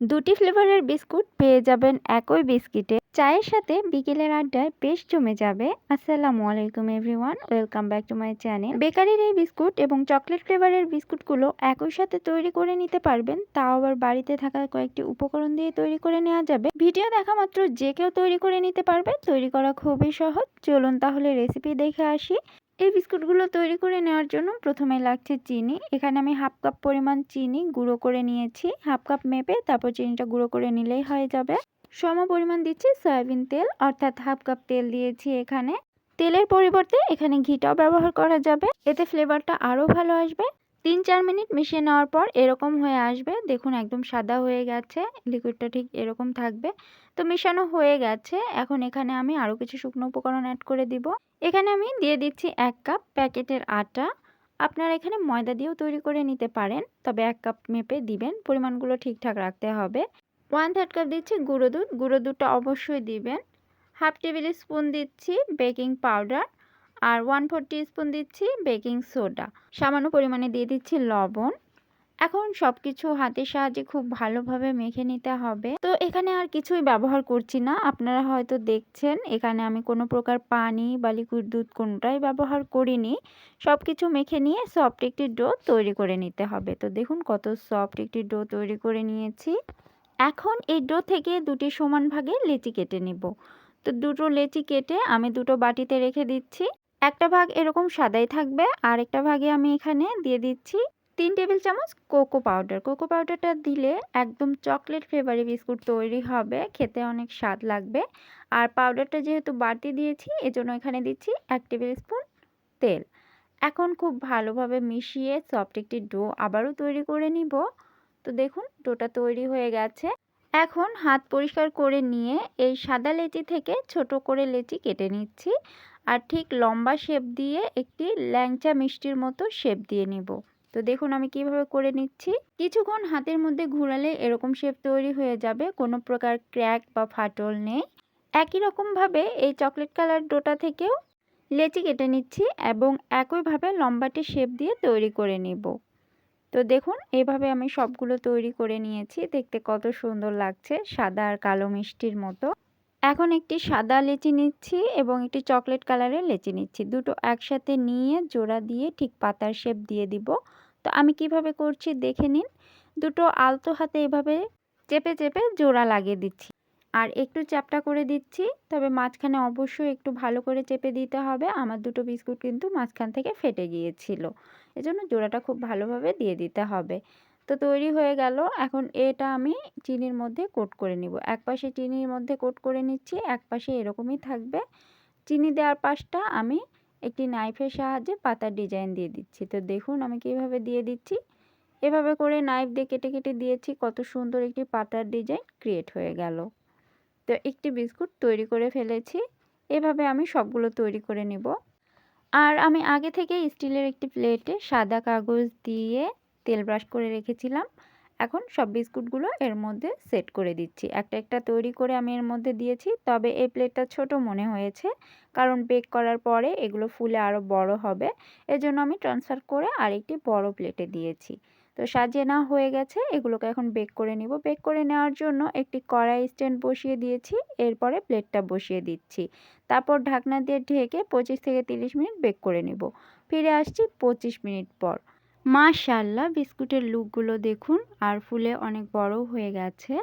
দুটি ফ্লেভারের বিস্কুট পেয়ে যাবেন একই বিস্কিটে। চায়ের সাথে বিকেলের আড্ডায় বেশ জমে যাবে। আসসালামু আলাইকুম, everyone. Welcome back to my channel. বেকারির এই বিস্কুট এবং চকলেট ফ্লেভারের বিস্কুটগুলো একই সাথে তৈরি করে নিতে পারবেন। তাও আবার বাড়িতে থাকা কয়েকটি উপকরণ দিয়ে তৈরি করে নেওয়া যাবে। ভিডিও দেখা মাত্র যে কেউ তৈরি করে নিতে পারবে। তৈরি করা খুবই সহজ। চলুন তাহলে রেসিপি দেখে আসি। এই বিস্কুটগুলো তৈরি করে নেওয়ার জন্য প্রথমে লাগছে চিনি। এখানে আমি হাফ কাপ পরিমাণ চিনি গুঁড়ো করে নিয়েছি। হাফ কাপ মেপে তারপর চিনিটা গুঁড়ো করে নিলেই হয়ে যাবে। সম পরিমাণ দিচ্ছি সয়াবিন তেল, অর্থাৎ হাফ কাপ তেল দিয়েছি এখানে। তেলের পরিবর্তে এখানে ঘিটাও ব্যবহার করা যাবে। এতে ফ্লেভারটা আরও ভালো আসবে। তিন চার মিনিট মিশিয়ে নেওয়ার পর এরকম হয়ে আসবে। দেখুন একদম সাদা হয়ে গেছে। লিকুইডটা ঠিক এরকম থাকবে। তো মেশানো হয়ে গেছে। এখন এখানে আমি আরও কিছু শুকনো উপকরণ অ্যাড করে দিব। এখানে আমি দিয়ে দিচ্ছি এক কাপ প্যাকেটের আটা। আপনারা এখানে ময়দা দিয়েও তৈরি করে নিতে পারেন, তবে এক কাপ মেপে দিবেন, পরিমাণগুলো ঠিকঠাক রাখতে হবে। ওয়ান থার্ড কাপ দিচ্ছি গুঁড়ো দুধ, গুঁড়ো দুধটা অবশ্যই দিবেন। হাফ টেবিল স্পুন দিচ্ছি বেকিং পাউডার আর ওয়ান ফোর স্পুন দিচ্ছি বেকিং সোডা। সামান্য পরিমাণে দিয়ে দিচ্ছি লবণ। এখন সব কিছু হাতের সাহায্যে খুব ভালোভাবে মেখে নিতে হবে। তো এখানে আর কিছুই ব্যবহার করছি না। আপনারা হয়তো দেখছেন, এখানে আমি কোনো প্রকার পানি বা লিকুইড দুধ কোনোটাই ব্যবহার করিনি। সব কিছু মেখে নিয়ে সফট একটি ডো তৈরি করে নিতে হবে। তো দেখুন কত সফট একটি ডো তৈরি করে নিয়েছি। এখন এই ডো থেকে দুটি সমান ভাগে লেচি কেটে নিব। তো দুটো লেচি কেটে আমি দুটো বাটিতে রেখে দিচ্ছি। একটা ভাগ এরকম সাদাই থাকবে আর একটা ভাগে আমি এখানে দিয়ে দিচ্ছি তিন টেবিল চামচ কোকো পাউডার। কোকো পাউডারটা দিলে একদম চকলেট ফ্লেভারি বিস্কুট তৈরি হবে, খেতে অনেক স্বাদ লাগবে। আর পাউডারটা যেহেতু বাড়তি দিয়েছি, এজন্য এখানে দিচ্ছি এক টেবিল স্পুন তেল। এখন খুব ভালোভাবে মিশিয়ে সফট একটি ডো আবারও তৈরি করে নিব। তো দেখুন, ডোটা তৈরি হয়ে গেছে। এখন হাত পরিষ্কার করে নিয়ে এই সাদা লেচি থেকে ছোট করে লেচি কেটে নিচ্ছি। আর ঠিক লম্বা শেপ দিয়ে একটি ল্যাংচা মিষ্টির মতো শেপ দিয়ে নিব। তো দেখুন আমি কীভাবে করে নিচ্ছি। কিছুক্ষণ হাতের মধ্যে ঘুরালে এরকম শেপ তৈরি হয়ে যাবে, কোনো প্রকার ক্র্যাক বা ফাটল নেই। একই রকমভাবে এই চকলেট কালার ডোটা থেকেও লেচি কেটে নিচ্ছি এবং একইভাবে লম্বাটে শেপ দিয়ে তৈরি করে নিব। তো দেখুন এইভাবে আমি সবগুলো তৈরি করে নিয়েছি, দেখতে কত সুন্দর লাগছে, সাদা আর কালো মিষ্টির মতো। এখন একটি সাদা লেচি নিচ্ছি এবং একটি চকলেট কালারের লেচি নিচ্ছি। দুটো একসাথে নিয়ে জোড়া দিয়ে ঠিক পাতার শেপ দিয়ে দিব। তো আমি কীভাবে করছি দেখে নিন। দুটো আলতো হাতে এভাবে চেপে চেপে জোড়া লাগিয়ে দিচ্ছি। আর একটু চ্যাপটা করে দিচ্ছি, তবে মাঝখানে অবশ্যই একটু ভালো করে চেপে দিতে হবে। আমার দুটো বিস্কুট কিন্তু মাঝখান থেকে ফেটে গিয়েছিল, এজন্য জোড়াটা খুব ভালোভাবে দিয়ে দিতে হবে। তো তৈরি হয়ে গেল, এখন এটা আমি চিনির মধ্যে কোট করে নিব। এক পাশে চিনির মধ্যে কোট করে নিচ্ছি, এক পাশে এরকমই থাকবে। চিনি দেওয়ার পাশটা আমি একটি নাইফের সাহায্যে পাতার ডিজাইন দিয়ে দিচ্ছি। তো দেখুন আমি কীভাবে দিয়ে দিচ্ছি। এভাবে করে নাইফ দিয়ে কেটে কেটে দিয়েছি, কত সুন্দর একটি পাতার ডিজাইন ক্রিয়েট হয়ে গেল। তো একটি বিস্কুট তৈরি করে ফেলেছি, এভাবে আমি সবগুলো তৈরি করে নিব। আর আমি আগে থেকে স্টিলের একটি প্লেটে সাদা কাগজ দিয়ে তেল ব্রাশ করে রেখেছিলাম। এখন সব বিস্কুটগুলো এর মধ্যে সেট করে দিচ্ছি। একটা একটা তৈরি করে আমি এর মধ্যে দিয়েছি। তবে এই প্লেটটা ছোট মনে হয়েছে কারণ বেক করার পরে এগুলো ফুলে আরও বড় হবে। এজন্য আমি ট্রান্সফার করে আরেকটি বড় প্লেটে দিয়েছি। তো সাজিয়ে না হয়ে গেছে। এগুলোকে এখন বেক করে নিব। বেক করে নেওয়ার জন্য একটি কড়াই স্ট্যান্ড বসিয়ে দিয়েছি। এরপরে প্লেটটা বসিয়ে দিচ্ছি। তারপর ঢাকনা দিয়ে ঢেকে পঁচিশ থেকে তিরিশ মিনিট বেক করে নিব। ফিরে আসছি পঁচিশ মিনিট পর। মাশাল্লাহ বিস্কুটের লুকগুলো দেখুন, আর ফুলে অনেক বড় হয়ে গেছে।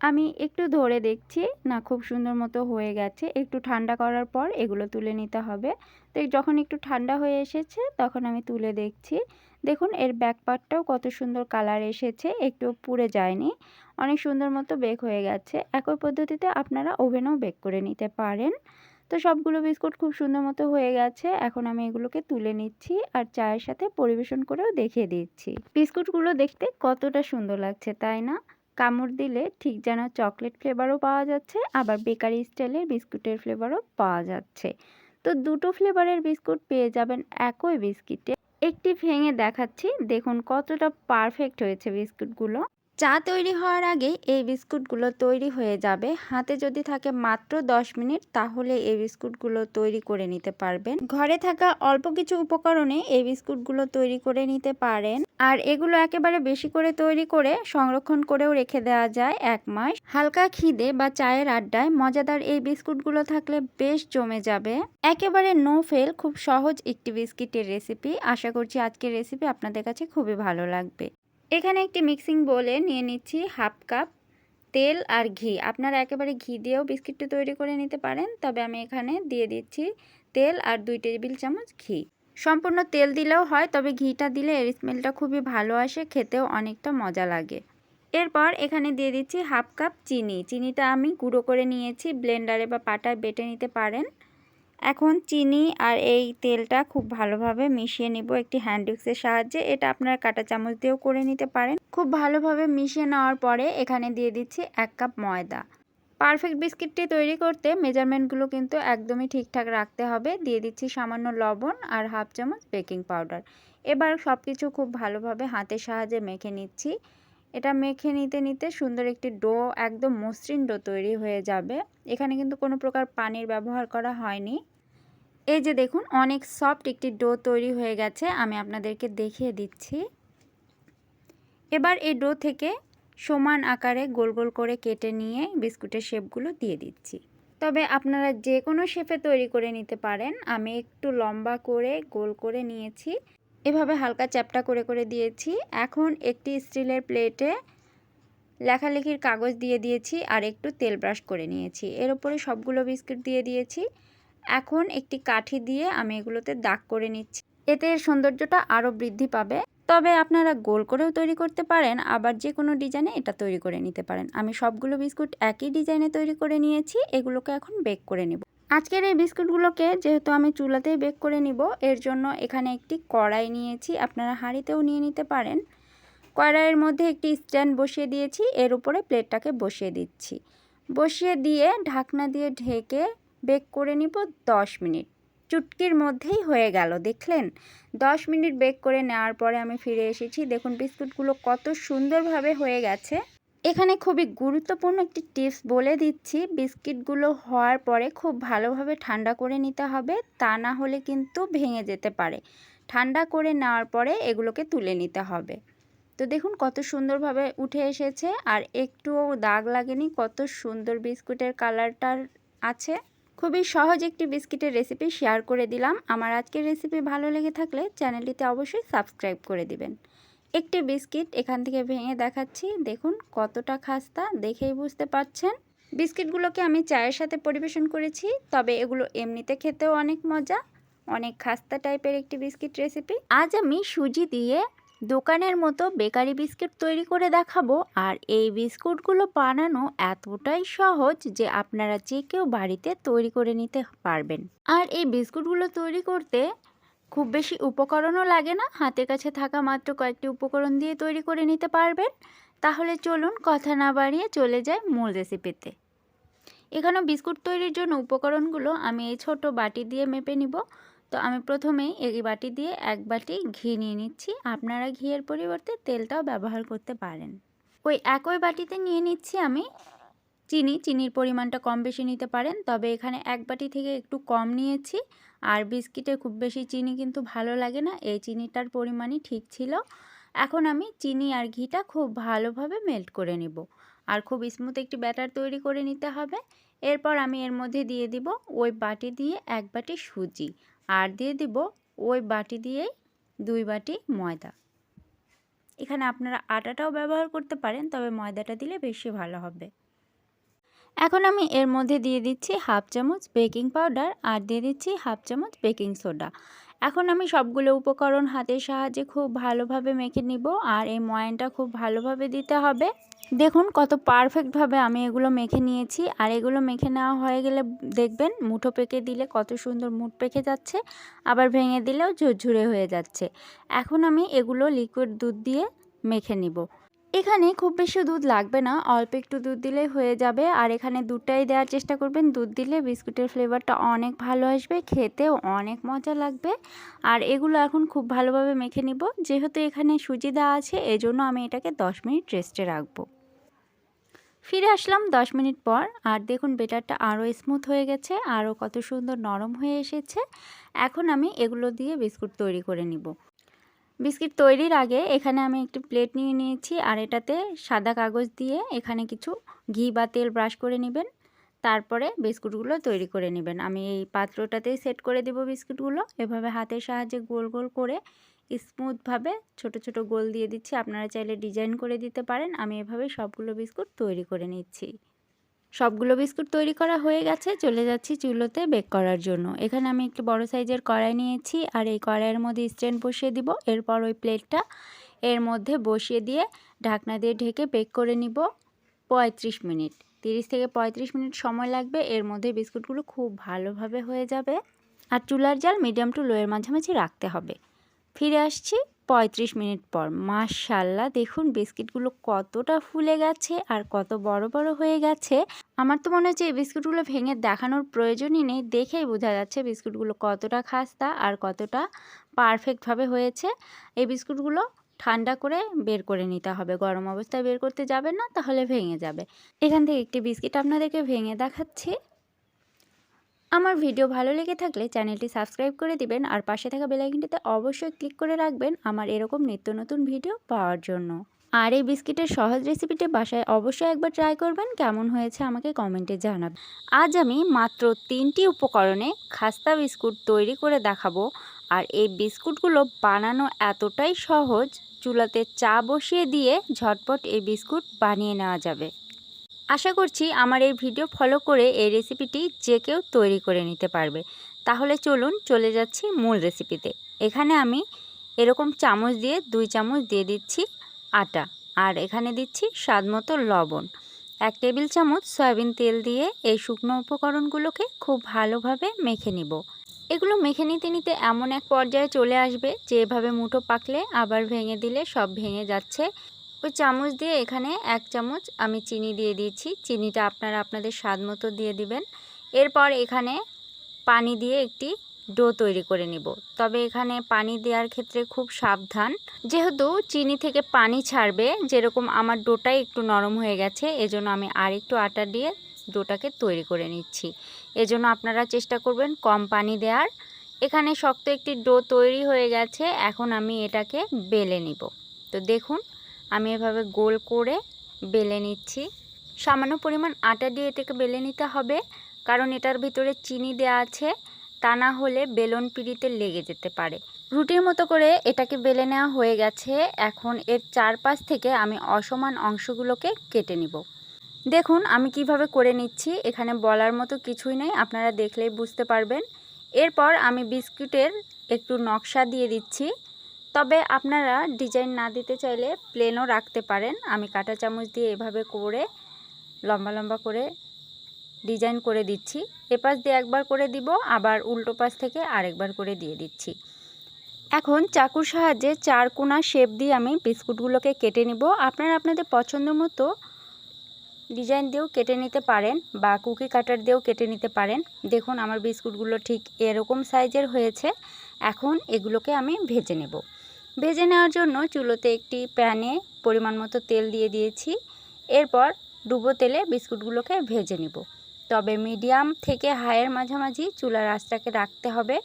আমি একটু ধরে দেখছি, না খুব সুন্দর মতো হয়ে গেছে। একটু ঠান্ডা করার পর এগুলো তুলে নিতে হবে। তো যখন একটু ঠান্ডা হয়ে এসেছে, তখন আমি তুলে দেখছি। দেখুন, এর ব্যাক পার্টটাও কত সুন্দর কালার এসেছে, একটু পুড়ে যায়নি। অনেক সুন্দর মতো বেক হয়ে গেছে। একই পদ্ধতিতে আপনারা ওভেনেও বেক করে নিতে পারেন। তো সবগুলো বিস্কুট খুব সুন্দর মতো হয়ে গেছে। এখন আমি এগুলোকে তুলে নিচ্ছি আর চায়ের সাথে পরিবেশন করেও দেখিয়ে দিচ্ছি। বিস্কুটগুলো দেখতে কতটা সুন্দর লাগছে, তাই না? কামড় দিলে ঠিক যেন চকলেট ফ্লেভারও পাওয়া যাচ্ছে, আবার বেকারি স্টাইলের বিস্কুটের ফ্লেভারও পাওয়া যাচ্ছে। তো দুটো ফ্লেভারের বিস্কুট পেয়ে যাবেন একই বিস্কিটে। একটি ভেঙে দেখাচ্ছি, দেখুন কতটা পারফেক্ট হয়েছে বিস্কুটগুলো। চা তৈরি হওয়ার আগে এই বিস্কুটগুলো তৈরি হয়ে যাবে। হাতে যদি থাকে মাত্র 10 মিনিট, তাহলে এই বিস্কুটগুলো তৈরি করে নিতে পারবেন। ঘরে থাকা অল্প কিছু উপকরণে এই বিস্কুটগুলো তৈরি করে নিতে পারেন। আর এগুলো একেবারে বেশি করে তৈরি করে সংরক্ষণ করেও রেখে দেওয়া যায় এক মাস। হালকা খিদে বা চায়ের আড্ডায় মজাদার এই বিস্কুটগুলো থাকলে বেশ জমে যাবে। একেবারে নো ফেল, খুব সহজ একটি বিস্কিটের রেসিপি। আশা করছি আজকের রেসিপি আপনাদের কাছে খুবই ভালো লাগবে। এখানে একটি মিক্সিং বোলে নিয়ে নিচ্ছি হাফ কাপ তেল আর ঘি। আপনারা একেবারে ঘি দিয়েও বিস্কিটটি তৈরি করে নিতে পারেন, তবে আমি এখানে দিয়ে দিচ্ছি তেল আর দুই টেবিল চামচ ঘি। সম্পূর্ণ তেল দিলেও হয়, তবে ঘিটা দিলে এর স্মেলটা খুবই ভালো আসে, খেতেও অনেকটা মজা লাগে। এরপর এখানে দিয়ে দিচ্ছি হাফ কাপ চিনি। চিনিটা আমি গুঁড়ো করে নিয়েছি, ব্লেন্ডারে বা পাটায় বেটে নিতে পারেন। এখন চিনি আর এই তেলটা খুব ভালোভাবে মিশিয়ে নিব একটি হ্যান্ড উইক্সের সাহায্যে। এটা আপনারা কাটা চামচ দিয়েও করে নিতে পারেন। খুব ভালোভাবে মিশিয়ে নেওয়ার পরে এখানে দিয়ে দিচ্ছি এক কাপ ময়দা। পারফেক্ট বিস্কিটটি তৈরি করতে মেজারমেন্টগুলো কিন্তু একদমই ঠিকঠাক রাখতে হবে। দিয়ে দিচ্ছি সামান্য লবণ আর হাফ চামচ বেকিং পাউডার। এবার সব কিছু খুব ভালোভাবে হাতের সাহায্যে মেখে নিচ্ছি। এটা মেখে নিতে নিতে সুন্দর একটি ডো, একদম মসৃণ ডো তৈরি হয়ে যাবে। এখানে কিন্তু কোনো প্রকার পানির ব্যবহার করা হয়নি। এই যে দেখুন, অনেক সফট একটি ডো তৈরি হয়ে গেছে, আমি আপনাদেরকে দেখিয়ে দিচ্ছি। এবার এই ডো থেকে সমান আকারে গোল গোল করে কেটে নিয়ে বিস্কুটের শেপগুলো দিয়ে দিচ্ছি। তবে আপনারা যে কোনো শেপে তৈরি করে নিতে পারেন, আমি একটু লম্বা করে গোল করে নিয়েছি। এভাবে হালকা চ্যাপটা করে করে দিয়েছি। এখন একটি স্টিলের প্লেটে লেখালেখির কাগজ দিয়ে দিয়েছি আর একটু তেল ব্রাশ করে নিয়েছি। এর উপরে সবগুলো বিস্কুট দিয়ে দিয়েছি। এখন একটি কাঠি দিয়ে আমি এগুলোতে দাগ করে নিচ্ছি। এতে এর সৌন্দর্যটা আরও বৃদ্ধি পাবে। তবে আপনারা গোল করেও তৈরি করতে পারেন, আবার যে কোনো ডিজাইনে এটা তৈরি করে নিতে পারেন। আমি সবগুলো বিস্কুট একই ডিজাইনে তৈরি করে নিয়েছি, এগুলোকে এখন বেক করে নিব। আজকের এই বিস্কুটগুলোকে যেহেতু আমি চুলাতেই বেক করে নিব, এর জন্য এখানে একটি কড়াই নিয়েছি, আপনারা হাঁড়িতেও নিয়ে নিতে পারেন। কড়াইয়ের মধ্যে একটি স্ট্যান্ড বসিয়ে দিয়েছি, এর উপরে প্লেটটাকে বসিয়ে দিচ্ছি। বসিয়ে দিয়ে ঢাকনা দিয়ে ঢেকে বেক করে নিব দশ মিনিট। চুটকির মধ্যেই হয়ে গেল, দেখলেন? দশ মিনিট বেক করে নেওয়ার পরে আমি ফিরে এসেছি। দেখুন বিস্কুটগুলো কত সুন্দরভাবে হয়ে গেছে। এখানে খুবই গুরুত্বপূর্ণ একটি টিপস বলে দিচ্ছি। বিস্কিটগুলো হওয়ার পরে খুব ভালোভাবে ঠান্ডা করে নিতে হবে, তা না হলে কিন্তু ভেঙে যেতে পারে। ঠান্ডা করে নেওয়ার পরে এগুলোকে তুলে নিতে হবে। তো দেখুন কত সুন্দরভাবে উঠে এসেছে, আর একটুও দাগ লাগেনি। কত সুন্দর বিস্কুটের কালারটার আছে। খুবই সহজ একটি বিস্কিটের রেসিপি শেয়ার করে দিলাম। আমার আজকের রেসিপি ভালো লেগে থাকলে চ্যানেলটিতে অবশ্যই সাবস্ক্রাইব করে দিবেন। একটি বিস্কিট এখান থেকে ভেঙে দেখাচ্ছি। দেখুন কতটা খাস্তা, দেখেই বুঝতে পারছেন বিস্কিটগুলোকে আমি চায়ের সাথে পরিবেশন করেছি, তবে এগুলো এমনিতে খেতেও অনেক মজা, অনেক খাস্তা টাইপের একটি বিস্কিট রেসিপি আজ আমি সুজি দিয়ে দোকানের মতো বেকারি বিস্কুট তৈরি করে দেখাবো। আর এই বিস্কুটগুলো বানানো এতটাই সহজ যে আপনারা যে কেউ বাড়িতে তৈরি করে নিতে পারবেন। আর এই বিস্কুটগুলো তৈরি করতে খুব বেশি উপকরণও লাগে না। হাতের কাছে থাকা মাত্র কয়েকটি উপকরণ দিয়ে তৈরি করে নিতে পারবেন। তাহলে চলুন কথা না বাড়িয়ে চলে যায় মূল রেসিপিতে। এখানে বিস্কুট তৈরির জন্য উপকরণগুলো আমি এই ছোট বাটি দিয়ে মেপে নিব। তো আমি প্রথমেই এই বাটি দিয়ে এক বাটি ঘি নিয়ে নিচ্ছি। আপনারা ঘিয়ের পরিবর্তে তেলটাও ব্যবহার করতে পারেন। ওই একই বাটিতে নিয়ে নিচ্ছি আমি চিনি। চিনির পরিমাণটা কম বেশি নিতে পারেন, তবে এখানে এক বাটি থেকে একটু কম নিয়েছি। আর বিস্কিটে খুব বেশি চিনি কিন্তু ভালো লাগে না, এই চিনিটার পরিমাণই ঠিক ছিল। এখন আমি চিনি আর ঘিটা খুব ভালোভাবে মেল্ট করে নিব। আর খুব স্মুথ একটি ব্যাটার তৈরি করে নিতে হবে। এরপর আমি এর মধ্যে দিয়ে দিব ওই বাটি দিয়ে এক বাটি সুজি। আর দিয়ে দিব ওই বাটি দিয়েই দুই বাটি ময়দা। এখানে আপনারা আটাটাও ব্যবহার করতে পারেন, তবে ময়দাটা দিলে বেশি ভালো হবে। এখন আমি এর মধ্যে দিয়ে দিচ্ছি হাফ চামচ বেকিং পাউডার আর দিয়ে দিচ্ছি হাফ চামচ বেকিং সোডা। এখন আমি সবগুলো উপকরণ হাতের সাহায্যে খুব ভালোভাবে মেখে নিব আর এই ময়ানটা খুব ভালোভাবে দিতে হবে। দেখুন কত পারফেক্টভাবে আমি এগুলো মেখে নিয়েছি আর এগুলো মেখে নেওয়া হয়ে গেলে দেখবেন মুঠো পেকে দিলে কত সুন্দর মুঠ পেকে যাচ্ছে, আবার ভেঙে দিলেও ঝুরঝুরে হয়ে যাচ্ছে। এখন আমি এগুলো লিকুইড দুধ দিয়ে মেখে নিব। এখানে খুব বেশি দুধ লাগবে না, অল্প একটু দুধ দিলেই হয়ে যাবে। আর এখানে দুধটাই দেওয়ার চেষ্টা করবেন। দুধ দিলে বিস্কুটের ফ্লেভারটা অনেক ভালো আসবে, খেতেও অনেক মজা লাগবে। আর এগুলো এখন খুব ভালোভাবে মেখে নিব। যেহেতু এখানে সুজি দেওয়া আছে, এজন্য আমি এটাকে 10 মিনিট রেস্টে রাখব। ফিরে আসলাম 10 মিনিট পর। আর দেখুন, বেটারটা আরও স্মুথ হয়ে গেছে, আরও কত সুন্দর নরম হয়ে এসেছে। এখন আমি এগুলো দিয়ে বিস্কুট তৈরি করে নিব। বিস্কিট তৈরির আগে এখানে আমি একটি প্লেট নিয়ে নিয়েছি, আর এটাতে সাদা কাগজ দিয়ে এখানে কিছু ঘি বা তেল ব্রাশ করে নেবেন। তারপরে বিস্কুটগুলো তৈরি করে নেবেন। আমি এই পাত্রটাতেই সেট করে দেব বিস্কুটগুলো। এভাবে হাতের সাহায্যে গোল গোল করে স্মুথভাবে ছোট ছোট গোল দিয়ে দিচ্ছি। আপনারা চাইলে ডিজাইন করে দিতে পারেন। আমি এভাবে সবগুলো বিস্কুট তৈরি করে নিচ্ছি। সবগুলো বিস্কুট তৈরি করা হয়ে গেছে, চলে যাচ্ছি চুলোতে বেক করার জন্য। এখানে আমি একটু বড় সাইজের কড়াই নিয়েছি আর এই কড়াইয়ের মধ্যে স্ট্যান্ড বসিয়ে দিব। এরপর ওই প্লেটটা এর মধ্যে বসিয়ে দিয়ে ঢাকনা দিয়ে ঢেকে বেক করে নিব পঁয়ত্রিশ মিনিট। তিরিশ থেকে পঁয়ত্রিশ মিনিট সময় লাগবে, এর মধ্যে বিস্কুটগুলো খুব ভালোভাবে হয়ে যাবে। আর চুলার জাল মিডিয়াম টু লোয়ের মাঝামাঝি রাখতে হবে। ফিরে আসছি পঁয়ত্রিশ মিনিট পর। মাশাল্লাহ, দেখুন বিস্কিটগুলো কতটা ফুলে গেছে আর কত বড় বড় হয়ে গেছে। আমার তো মনে হচ্ছে এই বিস্কুটগুলো ভেঙে দেখানোর প্রয়োজনই নেই। দেখেই বোঝা যাচ্ছে বিস্কুটগুলো কতটা খাস্তা আর কতটা পারফেক্টভাবে হয়েছে। এই বিস্কুটগুলো ঠান্ডা করে বের করে নিতে হবে। গরম অবস্থায় বের করতে যাবেন না, তাহলে ভেঙে যাবে। এখান থেকে একটি বিস্কিট আপনাদেরকে ভেঙে দেখাচ্ছি। আমার ভিডিও ভালো লেগে থাকলে চ্যানেলটি সাবস্ক্রাইব করে দিবেন আর পাশে থাকা বেলাইকনটিতে অবশ্যই ক্লিক করে রাখবেন আমার এরকম নিত্য নতুন ভিডিও পাওয়ার জন্য। আর এই বিস্কিটের সহজ রেসিপিটি বাসায় অবশ্যই একবার ট্রাই করবেন, কেমন হয়েছে আমাকে কমেন্টে জানাবেন। আজ আমি মাত্র তিনটি উপকরণে খাস্তা বিস্কুট তৈরি করে দেখাবো আর এই বিস্কুটগুলো বানানো এতটাই সহজ, চুলাতে চা বসিয়ে দিয়ে ঝটপট এই বিস্কুট বানিয়ে নেওয়া যাবে। আশা করছি আমার এই ভিডিও ফলো করে এই রেসিপিটি যে কেউ তৈরি করে নিতে পারবে। তাহলে চলুন চলে যাচ্ছি মূল রেসিপিতে। এখানে আমি এরকম চামচ দিয়ে, দুই চামচ দিয়ে দিচ্ছি আটা আর এখানে দিচ্ছি স্বাদ মতো লবণ। এক টেবিল চামচ সয়াবিন তেল দিয়ে এই শুকনো উপকরণগুলোকে খুব ভালোভাবে মেখে নিব। এগুলো মেখে নিতে নিতে এমন এক পর্যায়ে চলে আসবে যে এভাবে মুঠো পাকলে আবার ভেঙে দিলে সব ভেঙে যাচ্ছে। ওই চামচ দিয়ে এখানে এক চামচ আমি চিনি দিয়ে দিয়েছি চিনিটা আপনারা আপনাদের স্বাদ মতো দিয়ে দিবেন। এরপর এখানে পানি দিয়ে একটি ডো তৈরি করে নিব। তবে এখানে পানি দেওয়ার ক্ষেত্রে খুব সাবধান। যেহেতু চিনি থেকে পানি ছাড়বে, যেরকম আমার ডোটাই একটু নরম হয়ে গেছে, এজন্য আমি আর একটু আটা দিয়ে ডোটাকে তৈরি করে নিচ্ছি। এজন্য আপনারা চেষ্টা করবেন কম পানি দেওয়ার। এখানে শক্ত একটি ডো তৈরি হয়ে গেছে, এখন আমি এটাকে বেলে নিব। তো দেখুন আমি এভাবে গোল করে বেলে নিচ্ছি। সামান্য পরিমাণ আটা দিয়ে এটাকে বেলে নিতে হবে, কারণ এটার ভিতরে চিনি দেওয়া আছে, তা না হলে বেলন পিড়িতে লেগে যেতে পারে। রুটির মতো করে এটাকে বেলে নেওয়া হয়ে গেছে। এখন এর চারপাশ থেকে আমি অসমান অংশগুলোকে কেটে নিব। দেখুন, আমি কীভাবে করে নিচ্ছি, এখানে বলার মতো কিছুই নেই, আপনারা দেখলেই বুঝতে পারবেন। এরপর আমি বিস্কুটের একটু নকশা দিয়ে দিচ্ছি। তবে আপনারা ডিজাইন না দিতে চাইলে প্লেনও রাখতে পারেন। আমি কাঁটা চামচ দিয়ে এভাবে করে, লম্বা লম্বা করে ডিজাইন করে দিচ্ছি। এপাশ দিয়ে একবার করে দিব, আবার উল্টো পাশ থেকে আরেকবার করে দিয়ে দিচ্ছি। এখন চাকুর সাহায্যে চার কোনা শেপ দিয়ে আমি বিস্কুটগুলোকে কেটে নিব। আপনারা আপনাদের পছন্দ মতো ডিজাইন দিয়েও কেটে নিতে পারেন বা কুকি কাটার দিয়েও কেটে নিতে পারেন। দেখুন, আমার বিস্কুটগুলো ঠিক এরকম সাইজের হয়েছে। এখন এগুলোকে আমি ভেজে নেব। ভেজে নেওয়ার জন্য চুলোতে একটি প্যানে পরিমাণ মতো তেল দিয়ে দিয়েছি। এরপর ডুবো তেলে বিস্কুটগুলোকে ভেজে নিব। তবে মিডিয়াম থেকে হাইয়ের মাঝামাঝি চুলার আঁচটাকে রাখতে হবে।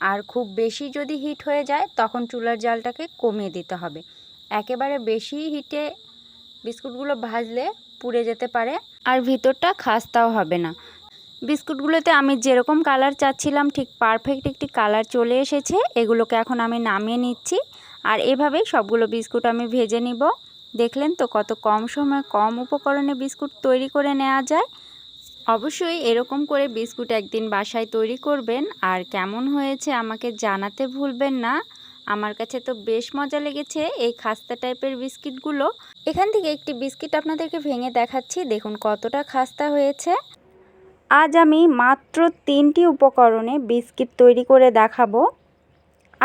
আর খুব বেশি যদি হিট হয়ে যায়, তখন চুলার জালটাকে কমিয়ে দিতে হবে। একেবারে বেশি হিটে বিস্কুটগুলো ভাজলে পুড়ে যেতে পারে আর ভিতরটা খাস্তাও হবে না। বিস্কুটগুলোতে আমি যেরকম কালার চাচ্ছিলাম, ঠিক পারফেক্ট একটি কালার চলে এসেছে। এগুলোকে এখন আমি নামিয়ে নিচ্ছি। আর এভাবেই সবগুলো বিস্কুট আমি ভেজে নিব। দেখলেন তো কত কম সময় কম উপকরণে বিস্কুট তৈরি করে নেওয়া যায়? অবশ্যই এরকম করে বিস্কুট একদিন বাসায় তৈরি করবেন আর কেমন হয়েছে আমাকে জানাতে ভুলবেন না। আমার কাছে তো বেশ মজা লেগেছে এই খাস্তা টাইপের বিস্কিটগুলো। এখান থেকে একটি বিস্কিট আপনাদেরকে ভেঙে দেখাচ্ছি, দেখুন কতটা খাস্তা হয়েছে। আজ আমি মাত্র তিনটি উপকরণে বিস্কিট তৈরি করে দেখাবো।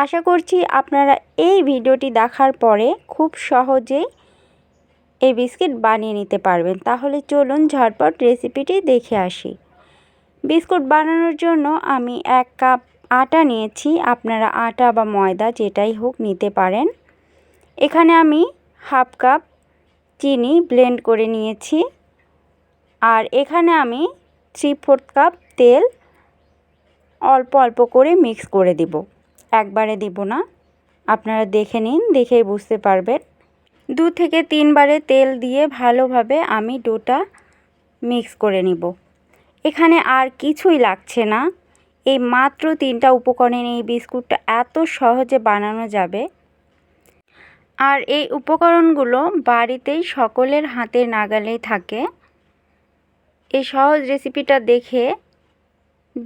আশা করছি আপনারা এই ভিডিওটি দেখার পরে খুব সহজেই এই বিস্কিট বানিয়ে নিতে পারবেন। তাহলে চলুন ঝটপট রেসিপিটি দেখে আসি। বিস্কুট বানানোর জন্য আমি এক কাপ আটা নিয়েছি। আপনারা আটা বা ময়দা যেটাই হোক নিতে পারেন। এখানে আমি হাফ কাপ চিনি ব্লেন্ড করে নিয়েছি। আর এখানে আমি থ্রি ফোর্থ কাপ তেল অল্প অল্প করে মিক্স করে দিব। একবারে দিব না। আপনারা দেখে নিন, দেখেই বুঝতে পারবেন। দু থেকে তিনবারে তেল দিয়ে ভালোভাবে আমি ডোটা মিক্স করে নিব। এখানে আর কিছুই লাগছে না। এই মাত্র তিনটা উপকরণে এই বিস্কুটটা এত সহজে বানানো যাবে। আর এই উপকরণগুলো বাড়িতেই সকলের হাতের নাগালেই থাকে। এই সহজ রেসিপিটা দেখে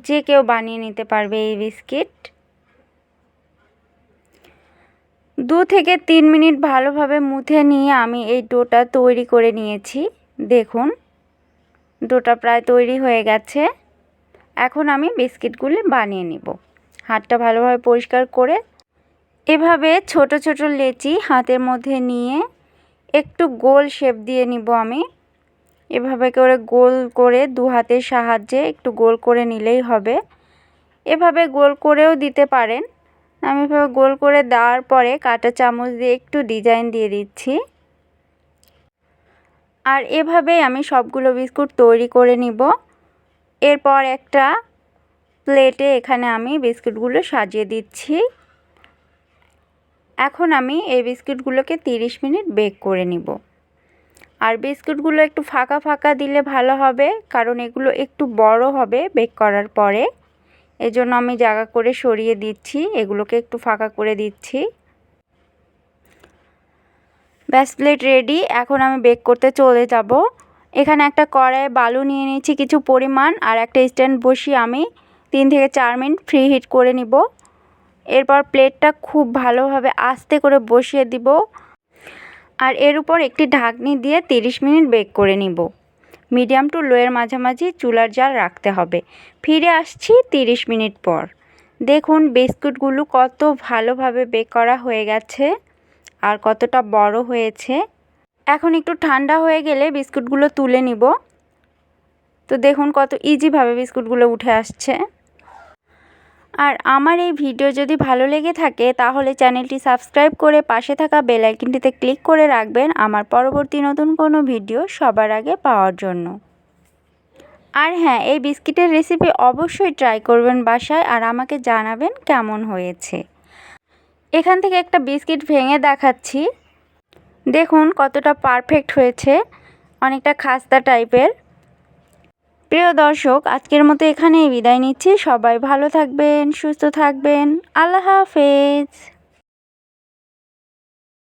যে কেউ বানিয়ে নিতে পারবে এই বিস্কিট। দু থেকে তিন মিনিট ভালোভাবে মুথে নিয়ে আমি এই ডোটা তৈরি করে নিয়েছি। দেখুন, ডোটা প্রায় তৈরি হয়ে গেছে। এখন আমি বিস্কিটগুলি বানিয়ে নিব। হাতটা ভালোভাবে পরিষ্কার করে এভাবে ছোট ছোট লেচি হাতের মধ্যে নিয়ে একটু গোল শেপ দিয়ে নিব আমি। এভাবে করে গোল করে দু হাতের সাহায্যে একটু গোল করে নিলেই হবে। এভাবে গোল করেও দিতে পারেন। আমি এভাবে গোল করে দেওয়ার পরে কাটা চামচ দিয়ে একটু ডিজাইন দিয়ে দিচ্ছি। আর এভাবেই আমি সবগুলো বিস্কুট তৈরি করে নিব। এরপর একটা প্লেটে এখানে আমি বিস্কুটগুলো সাজিয়ে দিচ্ছি। এখন আমি এই বিস্কুটগুলোকে 30 মিনিট বেক করে নিব। আর বিস্কুটগুলো একটু ফাঁকা ফাঁকা দিলে ভালো হবে, কারণ এগুলো একটু বড় হবে বেক করার পরে। এজন্য আমি জায়গা করে সরিয়ে দিচ্ছি, এগুলোকে একটু ফাঁকা করে দিচ্ছি। ব্যাস, প্লেট রেডি এখন আমি বেক করতে চলে যাব। এখানে একটা কড়াইয়ে বালু নিয়ে নিয়েছি কিছু পরিমাণ, আর একটা স্ট্যান্ড বসিয়ে আমি তিন থেকে চার মিনিট ফ্রি হিট করে নিব। এরপর প্লেটটা খুব ভালোভাবে আস্তে করে বসিয়ে দিব। আর এর উপর একটি ঢাকনি দিয়ে 30 মিনিট বেক করে নিব। মিডিয়াম টু লোয়ের মাঝামাঝি চুলার জাল রাখতে হবে। ফিরে আসছি 30 মিনিট পর। দেখুন, বিস্কুটগুলো কত ভালোভাবে বেক করা হয়ে গেছে আর কতটা বড় হয়েছে। এখন একটু ঠান্ডা হয়ে গেলে বিস্কুটগুলো তুলে নিব। তো দেখুন কত ইজিভাবে বিস্কুটগুলো উঠে আসছে। আর আমার এই ভিডিও যদি ভালো লেগে থাকে, তাহলে চ্যানেলটি সাবস্ক্রাইব করে পাশে থাকা বেল আইকনটিতে ক্লিক করে রাখবেন আমার পরবর্তী নতুন কোনো ভিডিও সবার আগে পাওয়ার জন্য। আর হ্যাঁ এই বিস্কিটের রেসিপি অবশ্যই ট্রাই করবেন বাসায় আর আমাকে জানাবেন কেমন হয়েছে। এখান থেকে একটা বিস্কিট ভেঙে দেখাচ্ছি। দেখুন কতটা পারফেক্ট হয়েছে, অনেকটা খাস্তা টাইপের। প্রিয় দর্শক আজকের মতো এখানেই বিদায় নিচ্ছি। সবাই ভালো থাকবেন সুস্থ থাকবেন। আল্লাহ হাফেজ।